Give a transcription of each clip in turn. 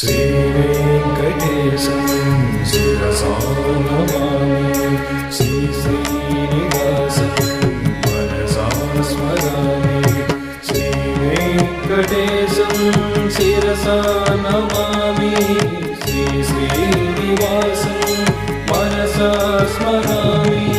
श्रीवेङ्कटेशं शिरसा नमामि श्रीश्रीनिवासं मनसा स्मरामि श्रीवेङ्कटेशं शिरसा नमामि श्रीश्रीनिवासं मनसा स्मरामि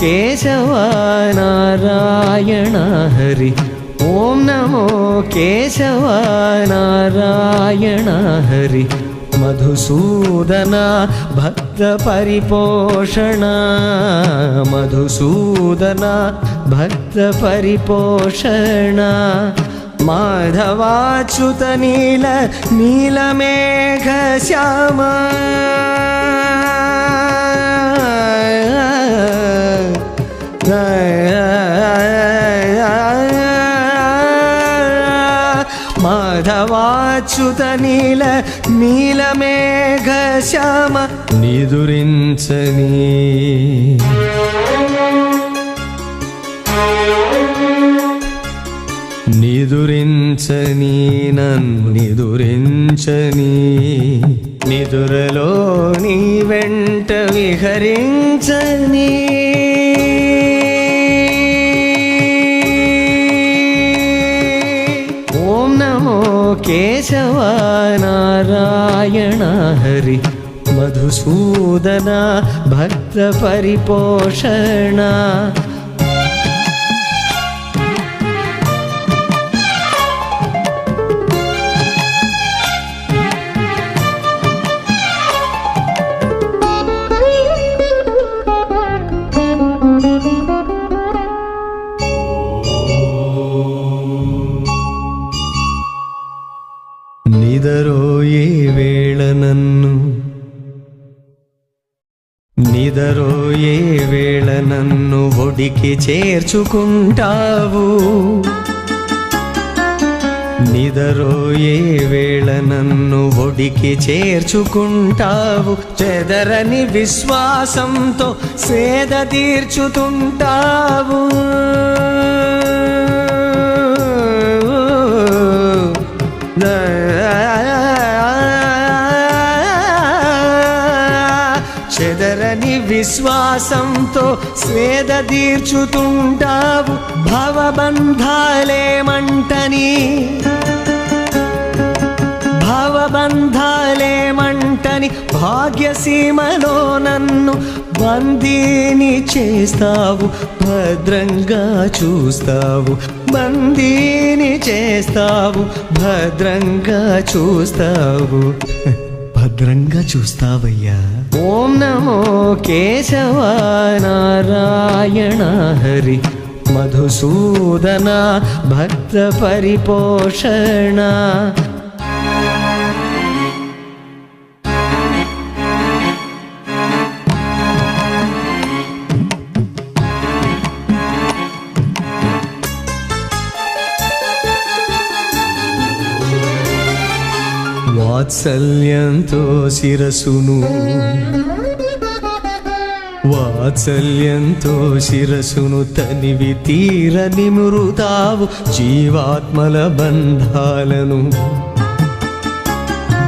केशव नारायण हरि ॐ नमो केशव नारायण हरि मधुसूदन भक्तपरिपोषण मधुसूदन भक्तपरिपोषण माधवाच्युत नील వాచుత నీల నీలమేఘ శ్యామ నిదురించని. నిదురించని నన్ను నిదురించని. నిదురలో నీ వెంట విహరించనీ. నమో కేశవ నారాయణ హరి మధుసూదన నిదరోయే వేళ నన్ను ఒడికి చేర్చుకుంటావు? నిదరోయే వేళ నన్ను ఒడికి చేర్చుకుంటావు? చెదరని విశ్వాసంతో సేద తీర్చుతుంటావు. విశ్వాసంతో స్వేద తీర్చుతుంటావు భవబంధాలేమంటని. భవబంధాలేమంటని భాగ్యసీమలో నన్ను బందీని చేస్తావు భద్రంగా చూస్తావు. బందీని చేస్తావు భద్రంగా చూస్తావు. భద్రంగా చూస్తావయ్యా. ఓం నమో కేశవ నారాయణ హరి మధుసూదన భక్త పరిపోషణ వాత్సల్యంతో శిరసును. వాత్సల్యంతో శిరసును తనివి తీర నిమురుతావు జీవాత్మల బంధాలను.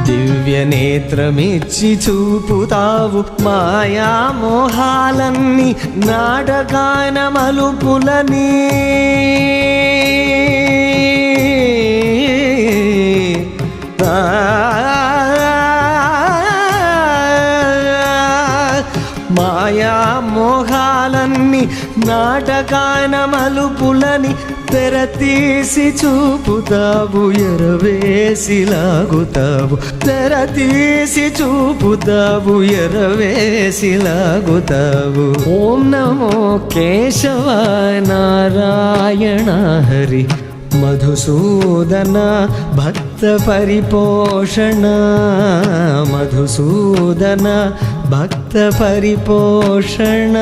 దివ్య నేత్రమిచ్చి చూపుతావు మాయా మోహాలన్నీ నాటకాన మలుపులని మోహాలన్నీ నాటకాన మలుపులని తెరతీసి చూపుతావు ఎరవేసి లాగుతావు. తెరతీసి చూపుతావు ఎరవేసి లాగుతావు. ఓం నమో కేశవ నారాయణ హరి. మధుసూదన భక్త పరిపోషణ. మధుసూదన భక్త పరిపోషణ.